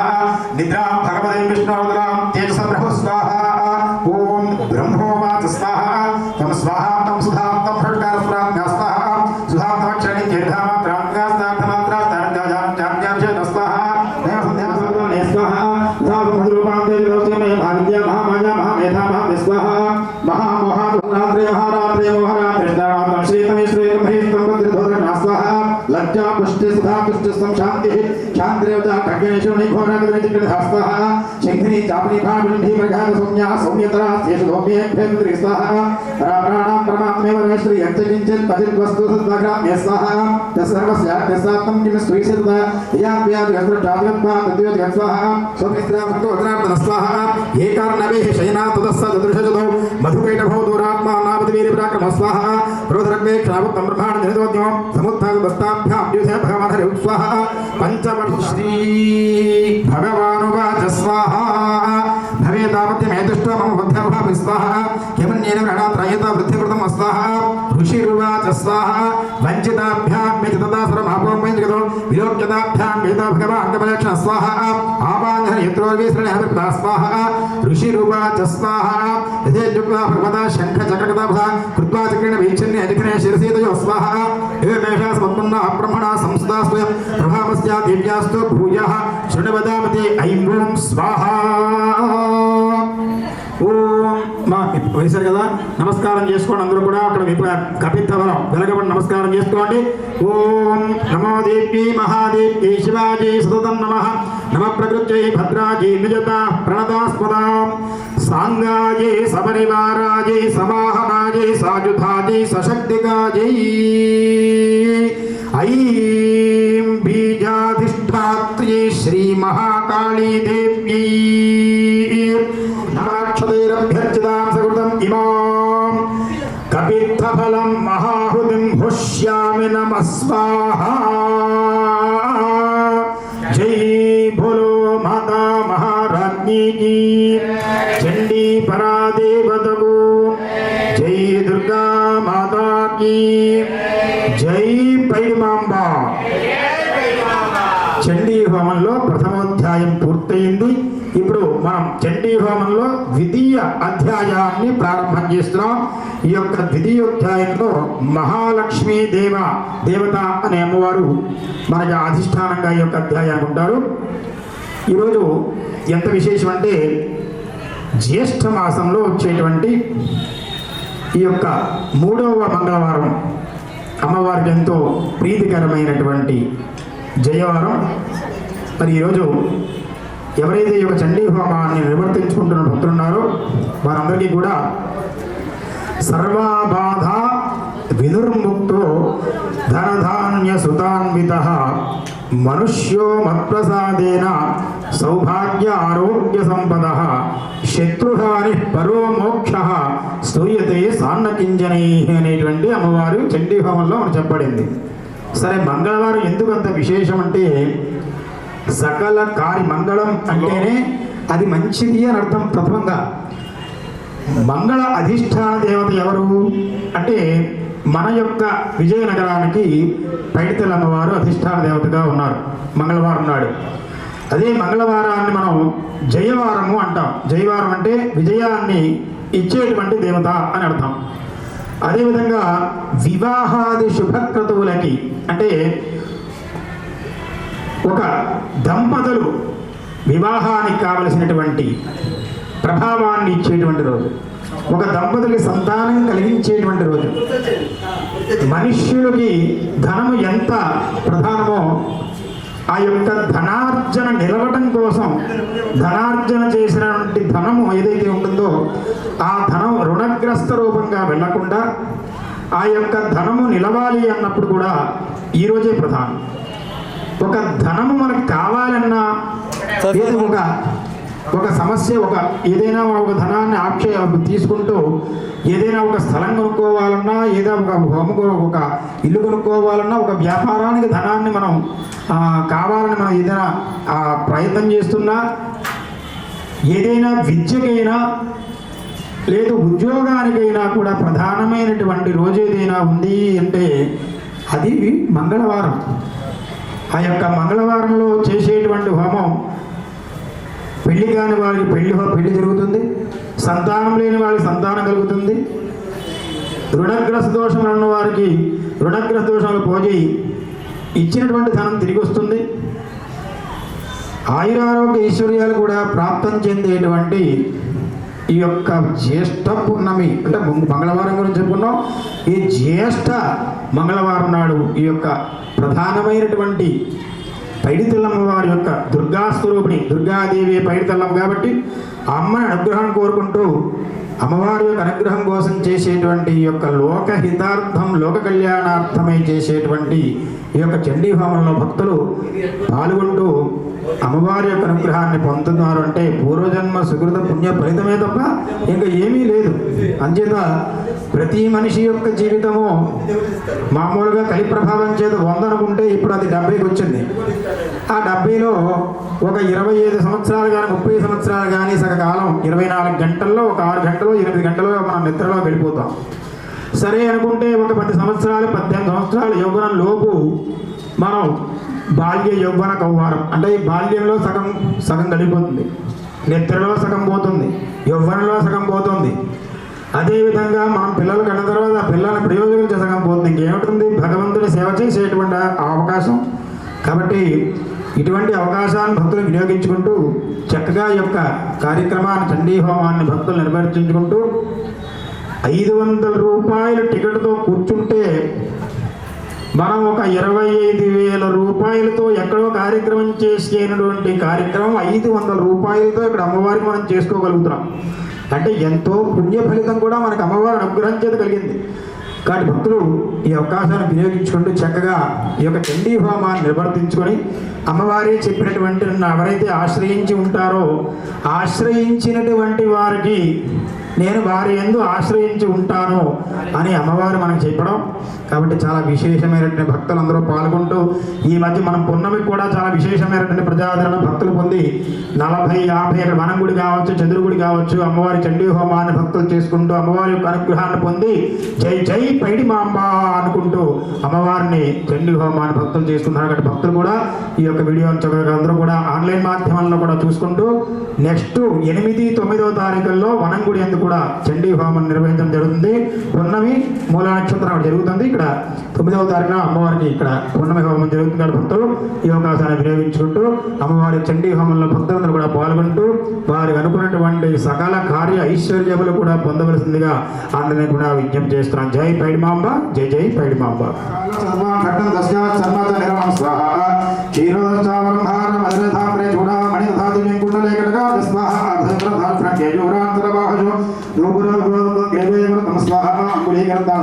महामहा भगवते विष्णुराम तेजस महामहा स्वाहा ओम ब्रह्मोवाच स्वाहा तम स्वाहा तम सुधा तम भ्रष्टार सुराज्ञा स्वाहा सुधा तम क्षणि जेधा मात्राज्ञा स्नार्थमात्रा स्नार्थाजाम चाम्याभिषेक स्वाहा नया संध्या सर्व ने स्वाहा तथा मधुरूपां देवलोचे में भारतीय महामाया महामेधा महाविस्वाहा महामोहादुरात्रे महारात्रे मोहरा अग्निवेशनिघोरानुग्रजिग्रहस्तः शङ्खिनी चापनीफाभिन्धीमृगान सौम्या सौम्यतरा शेषधोम्येभ्यन्तरिस्तः रावणानां प्रमात्मेव श्री यच्चकिञ्चित् पचिद्वस्तु सद्वग्राम्य स्तः तत्सर्वस्यात्मसात्मं किं स्वीसत याव्यादिगन्द्रटाव्यत्वाद्योदिगस्वः स्वमित्रावक्तोत्राप्तस्तः ये कारणवे शयना ततस्स ददृशजतो मधुकैटभो दूरात्माना స్వీకృత యా వ్యాధి గంధ్ర జాగ్రత్త తద్యోతి స్వాహ సౌమిత్ర భక్తో వదనార్థన స్వాహ ఏకార్ణవే శయనా తదస్స దదృశజదో మధుకైట భవ దూరాత్మా నామతి अन्येन व्रणत्रयेत वृद्धिकृतम् अस्वाहा ऋषिरुवाच स्वाहा वञ्चिताभ्यां व्यजतदा सर्वमापोमेन्द्रियतो विलोक्यताभ्यां व्यजता भगवाङ्गपलक्ष स्वाहा आपाञ्जनयत्रोर्विसृणहृता स्वाहा ऋषिरुवाच स्वाहा यथेजुक्ता पर्वता शङ्खचक्रकदाभा कृत्वा चक्रेण वीक्षण्य अधिकरे शिरसीतयो स्वाहा एतेषा समुत्पन्ना ब्रह्मणा संस्था स्वयं प्रभावस्या दिव्यास्तु भूयः शृणुवदामते ऐं स्वाहा ॐ మా వేశారు కదా? నమస్కారం చేసుకోండి అందరూ కూడా. అక్కడ కపిత్తవరం వెలగబడి నమస్కారం చేసుకోండి. ఓం నమో దేవ్యై మహాదేవ్యై శివాజీ సతతం నమ. నమ ప్రకృత్యై భద్రాజీ నిజత ప్రణదాస్పదాం. సాంగాజీ సపరివారాజీ సమాహనాజీ సాజుధాజీ సశక్తిగాజీ. ఐం బీజాధిష్టాత్రీ శ్రీ మహాకాళీ దేవ్యై ఇమాం కపిత్తఫలం మహాహుతిం హుష్యామి నమస్వాహ జై భోలో మాతా మహారాజ్ఞీ చండీ పరాదేవతకు జై దుర్గా మతాకీ జై పైడిమాంబ చండీ హోమంలో ప్రథమోధ్యాయం పూర్తయింది। ఇప్పుడు మనం చండీ హోమంలో ద్వితీయ అధ్యాయాన్ని ప్రారంభం చేస్తున్నాం. ఈ యొక్క ద్వితీయోధ్యాయంలో మహాలక్ష్మీ దేవ దేవత అనే అమ్మవారు మనకి అధిష్టానంగా ఈ యొక్క అధ్యాయాన్ని ఉంటారు. ఈరోజు ఎంత విశేషం అంటే జ్యేష్ఠ మాసంలో వచ్చేటువంటి ఈ యొక్క మూడవ మంగళవారం అమ్మవారికి ఎంతో ప్రీతికరమైనటువంటి జయవారం. మరి ఈరోజు ఎవరైతే ఈ యొక్క చండీ హోమాన్ని నిర్వర్తించుకుంటున్న భక్తులున్నారో వారందరికీ కూడా సర్వాబాధ వినుర్ముక్తో ధనధాన్య సుతాన్విత మనుష్యో మత్ప్రసాదేన సౌభాగ్య ఆరోగ్య సంపద శత్రుహాని పరో మోక్ష స్తూయతే సాన్నకింజనై అనేటువంటి అమ్మవారు చండీ హోమంలో మనకు చెప్పబడింది. సరే మంగళవారం ఎందుకు అంత విశేషం అంటే సకల కార్య మంగళం అంటేనే అది మంచిది అని అర్థం ప్రథమంగా. మంగళ అధిష్టాన దేవత ఎవరు? అంటే మన యొక్క విజయనగరానికి పైడితల అమ్మవారు అధిష్టాన దేవతగా ఉన్నారు. మంగళవారం నాడు. అదే మంగళవారాన్ని మనం జయవారము అంటాం. జయవారం అంటే విజయాన్ని ఇచ్చేటువంటి దేవత అని అర్థం. అదేవిధంగా వివాహాది శుభక్రతువులకి అంటే ఒక దంపతులు వివాహానికి కావలసినటువంటి ప్రభావాన్ని ఇచ్చేటువంటి రోజు. ఒక దంపతులకి సంతానం కలిగించేటువంటి రోజు. మనుష్యులకి ధనము ఎంత ప్రధానమో ఆ యొక్క ధనార్జన నిలవటం కోసం ధనార్జన చేసినటువంటి ధనము ఏదైతే ఉంటుందో ఆ ధనం రుణగ్రస్త రూపంగా వెళ్ళకుండా ఆ యొక్క ధనము నిలవాలి అన్నప్పుడు కూడా ఈరోజే ప్రధానం. ఒక ధనము మనకు కావాలి ఏదో ఒక ఒక సమస్య ఒక ఏదైనా ఒక ధనాన్ని ఆక్షే తీసుకుంటూ ఏదైనా ఒక స్థలం కొనుక్కోవాలన్నా ఏదో ఒక హోమ ఒక ఇల్లు కొనుక్కోవాలన్నా ఒక వ్యాపారానికి ధనాన్ని మనం కావాలని మనం ఏదైనా ప్రయత్నం చేస్తున్నా ఏదైనా విద్యకైనా లేదు ఉద్యోగానికైనా కూడా ప్రధానమైనటువంటి రోజు ఏదైనా ఉంది అంటే అది మంగళవారం. ఆ యొక్క మంగళవారంలో చేసేటువంటి హోమం పెళ్ళి కాని వారికి పెళ్ళి పెళ్ళి జరుగుతుంది. సంతానం లేని వారికి సంతానం కలుగుతుంది. రుణగ్రస్త దోషం ఉన్న వారికి రుణగ్రస్త దోషాలు పోజి ఇచ్చినటువంటి ధనం తిరిగి వస్తుంది. ఆయురారోగ్య ఐశ్వర్యాలు కూడా ప్రాప్తం చెందేటువంటి ఈ యొక్క జ్యేష్ఠ పూర్ణమి అంటే మంగళవారం గురించి చెప్పుకున్నాం. ఈ జ్యేష్ఠ మంగళవారం నాడు ఈ యొక్క ప్రధానమైనటువంటి పైడితల్లమ్మ వారి యొక్క దుర్గా స్వరూపిణి దుర్గాదేవి పైడితల్లమ్మ కాబట్టి అమ్మ అమ్మని అనుగ్రహం కోరుకుంటూ అమ్మవారి యొక్క అనుగ్రహం కోసం చేసేటువంటి ఈ యొక్క లోక హితార్థం లోక కళ్యాణార్థమై చేసేటువంటి ఈ యొక్క చండీ భక్తులు పాల్గొంటూ అమ్మవారి యొక్క అనుగ్రహాన్ని పొందుతున్నారు అంటే పూర్వజన్మ సుకృత పుణ్య ఫలితమే తప్ప ఇంకా ఏమీ లేదు. అంచేత ప్రతి మనిషి యొక్క జీవితము మామూలుగా కలి ప్రభావం చేత వందనుకుంటే ఇప్పుడు అది డెబ్బైకి వచ్చింది. ఆ డెబ్బైలో ఒక ఇరవై ఐదు సంవత్సరాలు కానీ ముప్పై సంవత్సరాలు కానీ సగకాలం ఇరవై నాలుగు గంటల్లో ఒక ఆరు గంటలు ఎనిమిది గంటలో మనం నిద్రలో గడిపోతాం సరే అనుకుంటే ఒక పది సంవత్సరాలు పద్దెనిమిది సంవత్సరాలు యవ్వనం లోపు మనం బాల్య యౌవన కౌహారం అంటే ఈ బాల్యంలో సగం సగం గడిపోతుంది. నిద్రలో సగం పోతుంది. యౌవనలో సగం పోతుంది. అదేవిధంగా మనం పిల్లలు కన్న తర్వాత ఆ పిల్లల్ని ప్రయోజనం సగం పోతుంది. ఇంకేమిటుంది? భగవంతుని సేవ చేసేటువంటి ఆ అవకాశం. కాబట్టి ఇటువంటి అవకాశాన్ని భక్తులు వినియోగించుకుంటూ చక్కగా యొక్క కార్యక్రమాన్ని చండీ హోమాన్ని భక్తులు నిర్వర్తించుకుంటూ ఐదు వందల రూపాయల టికెట్తో కూర్చుంటే మనం ఒక ఇరవై ఐదు వేల రూపాయలతో ఎక్కడో కార్యక్రమం చేసేటువంటి కార్యక్రమం ఐదు వందల రూపాయలతో ఇక్కడ అమ్మవారికి మనం చేసుకోగలుగుతున్నాం. అంటే ఎంతో పుణ్య ఫలితం కూడా మనకు అమ్మవారి అనుగ్రహం చేత కలిగింది. కాబట్టి భక్తులు ఈ అవకాశాన్ని వినియోగించుకుంటూ చక్కగా ఈ యొక్క చండీ హోమాన్ని నిర్వర్తించుకొని అమ్మవారి చెప్పినటువంటి ఎవరైతే ఆశ్రయించి ఉంటారో ఆశ్రయించినటువంటి వారికి నేను వారి ఎందు ఆశ్రయించి ఉంటాను అని అమ్మవారు మనకు చెప్పడం కాబట్టి చాలా విశేషమైనటువంటి భక్తులు అందరూ పాల్గొంటూ ఈ మధ్య మనం పున్నమికి కూడా చాలా విశేషమైనటువంటి ప్రజాదరణ భక్తులు పొంది నలభై యాభై వనం గుడి కావచ్చు చంద్రగుడి కావచ్చు అమ్మవారి చండీ హోమాన్ని భక్తులు చేసుకుంటూ అమ్మవారి యొక్క అనుగ్రహాన్ని పొంది జై జై పైడి మాంబ అనుకుంటూ అమ్మవారిని చండీ హోమాన్ని భక్తులు చేసుకుంటున్నారు కాబట్టి భక్తులు కూడా ఈ యొక్క వీడియోని చక్కగా అందరూ కూడా ఆన్లైన్ మాధ్యమాల్లో కూడా చూసుకుంటూ నెక్స్ట్ ఎనిమిది తొమ్మిదో తారీఖుల్లో వనంగుడి ఎందుకు కూడా చండీ హోమం నిర్వహించడం జరుగుతుంది. పున్నమి మూల నక్షత్రం జరుగుతుంది. ఇక్కడ తొమ్మిదవ తారీఖున అమ్మవారికి ఇక్కడ పున్నమి హోమం జరుగుతుంది. కాబట్టి భక్తులు ఈ అవకాశాన్ని వినియోగించుకుంటూ అమ్మవారి చండీ హోమంలో భక్తులందరూ కూడా పాల్గొంటూ వారికి అనుకున్నటువంటి సకల కార్య ఐశ్వర్యములు కూడా పొందవలసిందిగా అందరినీ కూడా విజ్ఞప్తి చేస్తున్నాం. జై పైడిమాంబ జై జై పైడిమాంబ. ఘట్టం దశ్యాత్ స్వాహ.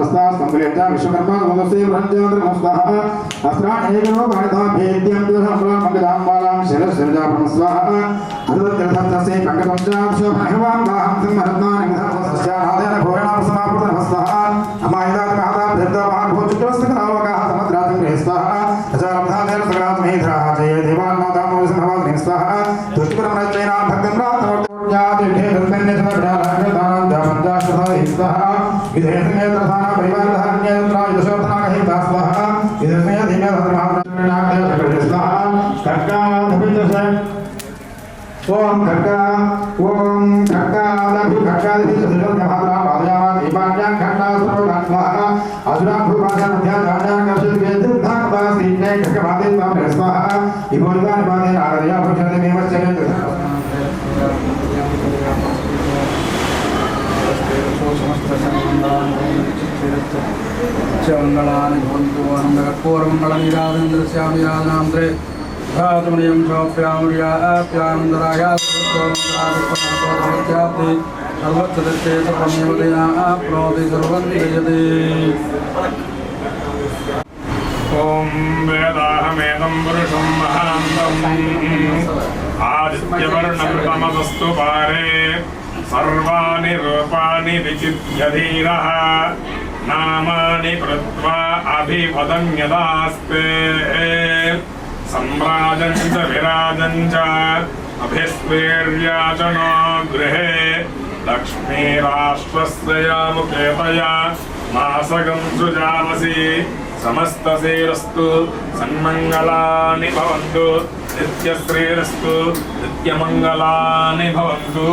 అంగుళీకరతా నమస్తా స్తంభలేత విశ్వకర్మ నమస్తే బ్రహ్మచంద్ర నమ స్వాహ అస్త్రాణేకో భారతా భేద్యం దుఃఖంబలాం మంగళాం బాలాం శిరశిరజా బ్రహ్మ స్వాహ అదుర్గతసే పంకపంచాక్షోభవాం బాహం సింహరత్నాని సస్యారాధన ओम खक्का ओम खक्का लभि खक्का लभि सदृशं महात्मा भाजयावा दीपान्या खक्का सर्वधात्माः असुरा भूभाषण ध्यानान्या कश्यप वेदन्धात्मा सीने खक्का भादे स्वाम स्वाहा इमोल्वान भादे आरया भक्षते मेवस्य ఖడ్గపాదే త్వం స్వాహ విభోజాన్ పాదే నారదయా భుజతే మేమశ్చరే మంగళాని భవంతు ఆనందకర్పూరమంగళనిరాజేంద్రస్యామిరాజనాంతరే సర్వం జయతే ఓం వేదాహమేదం పురుషం మహాంతం ఆదిత్యవర్ణం పారే. సర్వాణి రూపాణి విచిత్య ధీరः नामानि कृत्वा अभिपदं यदास्ते सम्राजं च विराजं च अभिस्वीर्याचनो गृहे लक्ष्मीराष्ट्रस्य यामुकेतया मासगं सृजामसि समस्तसेरस्तु सन्मङ्गलानि भवन्तु नित्यश्रीरस्तु नित्यमङ्गलानि भवन्तु